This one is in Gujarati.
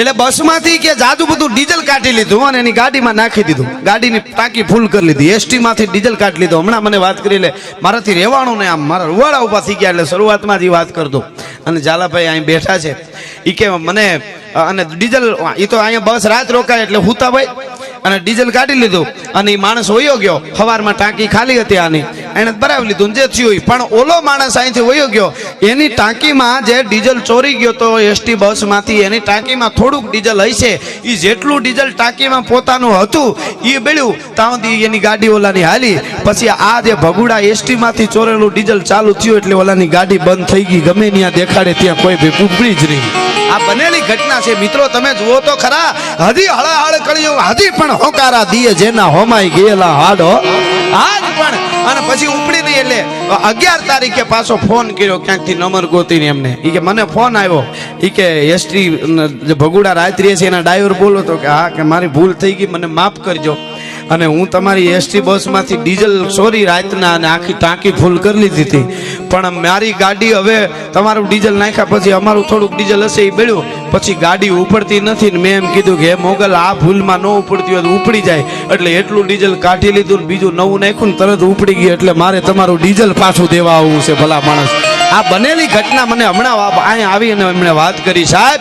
એટલે બસમાંથી કે જાજુ બધું ડીઝલ કાઢી લીધું અને એની ગાડીમાં નાખી દીધું. ગાડીની ટાંકી ફૂલ કરી લીધી. એસટીમાંથી ડીઝલ કાઢી લીધું. હમણાં મને વાત કરી લે, મારાથી રહેવાનું ને આમ. મારા રૂવાડા ઊભા થઈ ગયા એટલે શરૂઆતમાં જ વાત કરતો. અને ઝાલાભાઈ અહીં બેઠા છે. એ કે મને, અને ડીઝલ એ તો અહીંયા બસ રાત રોકાય એટલે હુતા ભાઈ. અને ડીઝલ કાઢી લીધું. અને એ માણસ વયો ગયો. સવારમાં ટાંકી ખાલી હતી આની. એને ભરાવી લીધું, જે થયું. પણ ઓલો માણસ અહીંથી વયો ગયો. એની ટાંકીમાં જે ડીઝલ ચોરી ગયો તો એસટી બસમાંથી એની ટાંકીમાં થોડુંક ડીઝલ હશે. એ જેટલું ડીઝલ ટાંકીમાં પોતાનું હતું એ બેળ્યું સુધી એની ગાડી ઓલાની હાલી. પછી આ જે ભગુડા એસટીમાંથી ચોરેલું ડીઝલ ચાલુ થયું એટલે ઓલાની ગાડી બંધ થઈ ગઈ. ગમે ત્યાં દેખાડે ત્યાં કોઈ ભી ઉપડી જ નહીં. આ બનેલી ઘટના છે. મિત્રો, તમે જુઓ તો ખરા, હજી હળહળ કળિયું હજી પણ હોકારા દીએ જેના હોમાઈ ગયેલા હાડો. આજ પણ, અને પછી ઉપડી નહીં એટલે અગિયાર તારીખે પાછો ફોન કર્યો, ક્યાંકથી નંબર ગોતીને એમને. એ કે મને ફોન આવ્યો. ઈ કે એસટી ભગુડા રાત્રિએ છે, એના ડ્રાઈવર બોલો તો કે, હા, કે મારી ભૂલ થઈ ગઈ, મને માફ કરજો. અને હું તમારી એસટી બસમાંથી ડીઝલ, સોરી, રાતના અને આખી ટાંકી ફૂલ કરી લીધી હતી. પણ મારી ગાડી હવે તમારું ડીઝલ નાખ્યા પછી અમારું થોડુંક ડીઝલ હશે એ બેળ્યું. પછી ગાડી ઉપડતી નથી ને મેં એમ કીધું કે મોગલ, આ ભૂલમાં ન ઉપડતી હોય તો ઉપડી જાય. એટલે એટલું ડીઝલ કાઢી લીધું ને બીજું નવું નાખ્યું ને તરત ઉપડી ગયું. એટલે મારે તમારું ડીઝલ પાછું દેવા આવવું છે, ભલા માણસ. આ બનેલી ઘટના મને હમણાં અહીંયા આવી અને એમણે વાત કરી. સાહેબ!